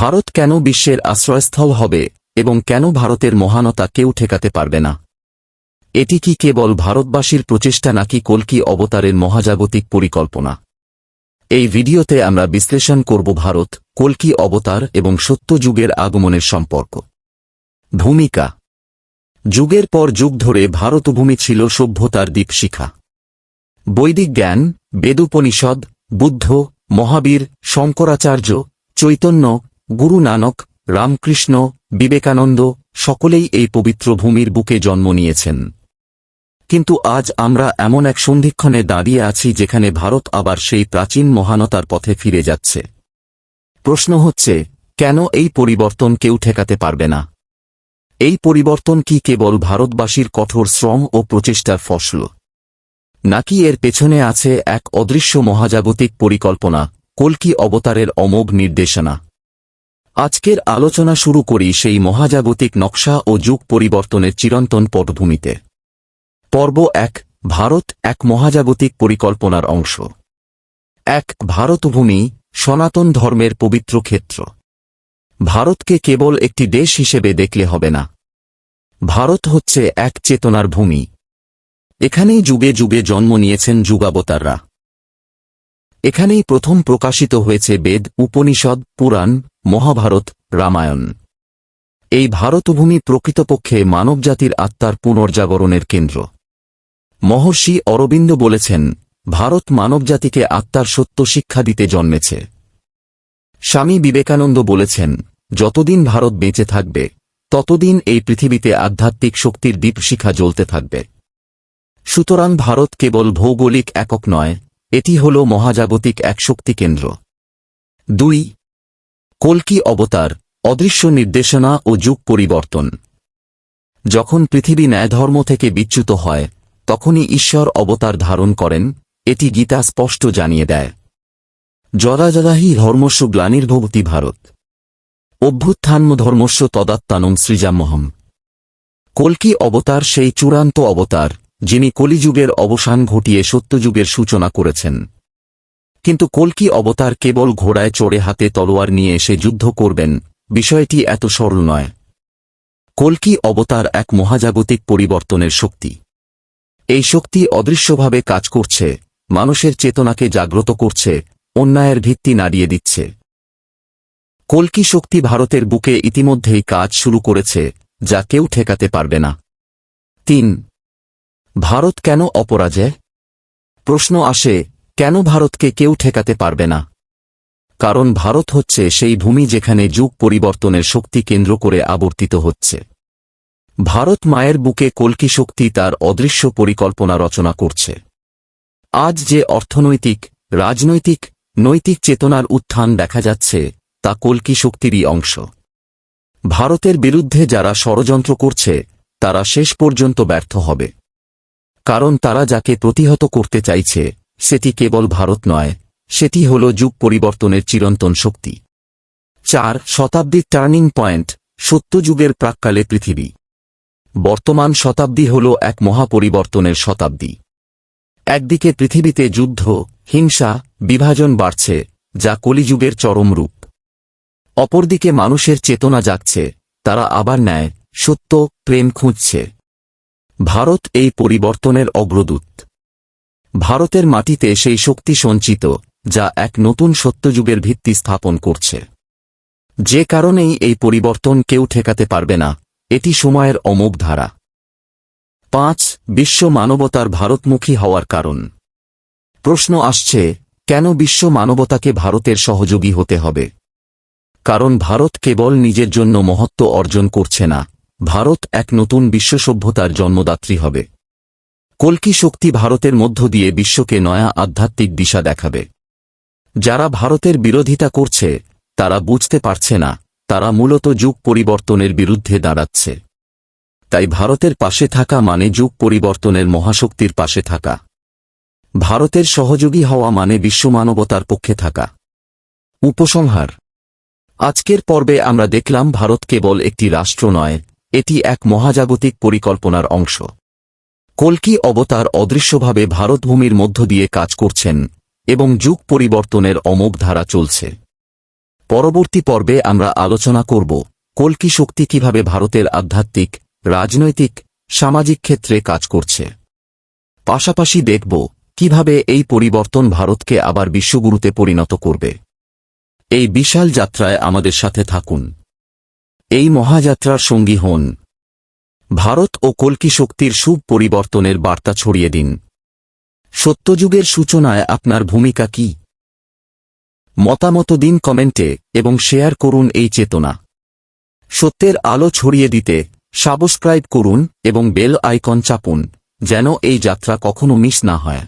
ভারত কেন বিশ্বের আশ্রয়স্থল হবে এবং কেন ভারতের মহানতা কেউ ঠেকাতে পারবে না? এটি কি কেবল ভারতবাসীর প্রচেষ্টা নাকি কল্কি অবতারের মহাজাগতিক পরিকল্পনা? এই ভিডিওতে আমরা বিশ্লেষণ করব ভারত, কল্কি অবতার এবং সত্য যুগের আগমনের সম্পর্ক। ভূমিকা। যুগের পর যুগ ধরে ভারতভূমি ছিল সভ্যতার দীপশিখা। বৈদিক জ্ঞান, বেদুপনিষদ, বুদ্ধ, মহাবীর, শঙ্করাচার্য, চৈতন্য গুরু নানক, রামকৃষ্ণ, বিবেকানন্দ সকলেই এই পবিত্র ভূমির বুকে জন্ম নিয়েছেন। কিন্তু আজ আমরা এমন এক সন্ধিক্ষণে দাঁড়িয়ে আছি যেখানে ভারত আবার সেই প্রাচীন মহানতার পথে ফিরে যাচ্ছে। প্রশ্ন হচ্ছে, কেন এই পরিবর্তন কেউ ঠেকাতে পারবে না? এই পরিবর্তন কি কেবল ভারতবাসীর কঠোর শ্রম ও প্রচেষ্টার ফসল? নাকি এর পেছনে আছে এক অদৃশ্য মহাজাগতিক পরিকল্পনা, কল্কি অবতারের অমোঘ নির্দেশনা? আজকের আলোচনা শুরু করি সেই মহাজাগতিক নকশা ও যুগ পরিবর্তনের চিরন্তন পটভূমিতে। পর্ব এক, ভারত এক মহাজাগতিক পরিকল্পনার অংশ। এক, ভারতভূমি, সনাতন ধর্মের পবিত্র ক্ষেত্র। ভারতকে কেবল একটি দেশ হিসেবে দেখলে হবে না। ভারত হচ্ছে এক চেতনার ভূমি। এখানেই যুগে যুগে জন্ম নিয়েছেন যুগাবতাররা। এখানেই প্রথম প্রকাশিত হয়েছে বেদ, উপনিষদ, পুরাণ, মহাভারত, রামায়ণ। এই ভারতভূমি প্রকৃতপক্ষে মানবজাতির আত্মার পুনর্জাগরণের কেন্দ্র। মহর্ষি অরবিন্দ বলেছেন, ভারত মানবজাতিকে আত্মার সত্য শিক্ষা দিতে জন্মেছে। স্বামী বিবেকানন্দ বলেছেন, যতদিন ভারত বেঁচে থাকবে, ততদিন এই পৃথিবীতে আধ্যাত্মিক শক্তির দীপশিখা জ্বলতে থাকবে। সুতরাং ভারত কেবল ভৌগোলিক একক নয় এটি হল মহাজাগতিক এক শক্তি কেন্দ্র। দুই, কল্কি অবতার, অদৃশ্য নির্দেশনা ও যুগ পরিবর্তন। যখন পৃথিবী ন্যায়ধর্ম থেকে বিচ্যুত হয়, তখনই ঈশ্বর অবতার ধারণ করেন, এটি গীতা স্পষ্ট জানিয়ে দেয়। জরাজরাহি ধর্মস্য গ্লানির্ভবতী ভারত। অভ্যুত্থান ধর্মস্য তদাত্মানম সৃজামহম কল্কি অবতার সেই চূড়ান্ত অবতার যিনি কলিযুগের অবসান ঘটিয়ে সত্যযুগের সূচনা করেছেন। কিন্তু কল্কি অবতার কেবল ঘোড়ায় চড়ে হাতে তলোয়ার নিয়ে এসে যুদ্ধ করবেন, বিষয়টি এত সরল নয়। কল্কি অবতার এক মহাজাগতিক পরিবর্তনের শক্তি। এই শক্তি অদৃশ্যভাবে কাজ করছে, মানুষের চেতনাকে জাগ্রত করছে, অন্যায়ের ভিত্তি নাড়িয়ে দিচ্ছে। কল্কি শক্তি ভারতের বুকে ইতিমধ্যেই কাজ শুরু করেছে, যা কেউ ঠেকাতে পারবে না। তিন ভারত কেন অপরাজয়? প্রশ্ন আসে, কেন ভারতকে কেউ ঠেকাতে পারবে না? কারণ ভারত হচ্ছে সেই ভূমি যেখানে যুগ পরিবর্তনের শক্তি কেন্দ্র করে আবর্তিত হচ্ছে। ভারত মায়ের বুকে কল্কি শক্তি তার অদৃশ্য পরিকল্পনা রচনা করছে। আজ যে অর্থনৈতিক, রাজনৈতিক, নৈতিক চেতনার উত্থান দেখা যাচ্ছে, তা কল্কি শক্তিরই অংশ। ভারতের বিরুদ্ধে যারা ষড়যন্ত্র করছে, তারা শেষ পর্যন্ত ব্যর্থ হবে। কারণ তারা যাকে প্রতিহত করতে চাইছে, সেটি কেবল ভারত নয়, সেটি হল যুগ পরিবর্তনের চিরন্তন শক্তি। চার শতাব্দীর টার্নিং পয়েন্ট সত্যযুগের প্রাক্কালে পৃথিবী। বর্তমান শতাব্দী হল এক মহাপরিবর্তনের শতাব্দী। একদিকে পৃথিবীতে যুদ্ধ, হিংসা, বিভাজন বাড়ছে, যা কলিযুগের চরম রূপ। অপরদিকে মানুষের চেতনা জাগছে, তারা আবার ন্যায়, সত্য, প্রেম খুঁজছে। ভারত এই পরিবর্তনের অগ্রদূত। ভারতের মাটিতে সেই শক্তি সঞ্চিত, যা এক নতুন সত্যযুগের ভিত্তি স্থাপন করছে। যে কারণেই এই পরিবর্তন কেউ ঠেকাতে পারবে না, এটি সময়ের অমোঘ ধারা। পাঁচ, বিশ্ব মানবতার ভারতমুখী হওয়ার কারণ। প্রশ্ন আসছে, কেন বিশ্ব মানবতাকে ভারতের সহযোগী হতে হবে? কারণ ভারত কেবল নিজের জন্য মহত্ব অর্জন করছে না ভারত এক নতুন বিশ্ব সভ্যতার জন্মদাত্রী হবে। কল্কি শক্তি ভারতের মধ্য দিয়ে বিশ্বকে নয়া আধ্যাত্মিক দিশা দেখাবে। যারা ভারতের বিরোধিতা করছে, তারা বুঝতে পারছে না, তারা মূলত যুগ পরিবর্তনের বিরুদ্ধে দাঁড়াচ্ছে। তাই ভারতের পাশে থাকা মানে যুগ পরিবর্তনের মহাশক্তির পাশে থাকা। ভারতের সহযোগী হওয়া মানে বিশ্বমানবতার পক্ষে থাকা। উপসংহার। আজকের পর্বে আমরা দেখলাম ভারত কেবল একটি রাষ্ট্র নয় এটি এক মহাজাগতিক পরিকল্পনার অংশ। কল্কি অবতার অদৃশ্যভাবে ভারতভূমির মধ্য দিয়ে কাজ করছেন এবং যুগ পরিবর্তনের অমোঘ ধারা চলছে। পরবর্তী পর্বে আমরা আলোচনা করব কল্কি শক্তি কীভাবে ভারতের আধ্যাত্মিক, রাজনৈতিক, সামাজিক ক্ষেত্রে কাজ করছে। পাশাপাশি দেখব কীভাবে এই পরিবর্তন ভারতকে আবার বিশ্বগুরুতে পরিণত করবে। এই বিশাল যাত্রায় আমাদের সাথে থাকুন। এই মহাযাত্রার সঙ্গী হন। ভারত ও কল্কি শক্তির শুভ পরিবর্তনের বার্তা ছড়িয়ে দিন। সত্যযুগের সূচনায় আপনার ভূমিকা কি? মতামত দিন কমেন্টে এবং শেয়ার করুন এই চেতনা। সত্যের আলো ছড়িয়ে দিতে সাবস্ক্রাইব করুন এবং বেল আইকন চাপুন, যেন এই যাত্রা কখনো মিস না হয়।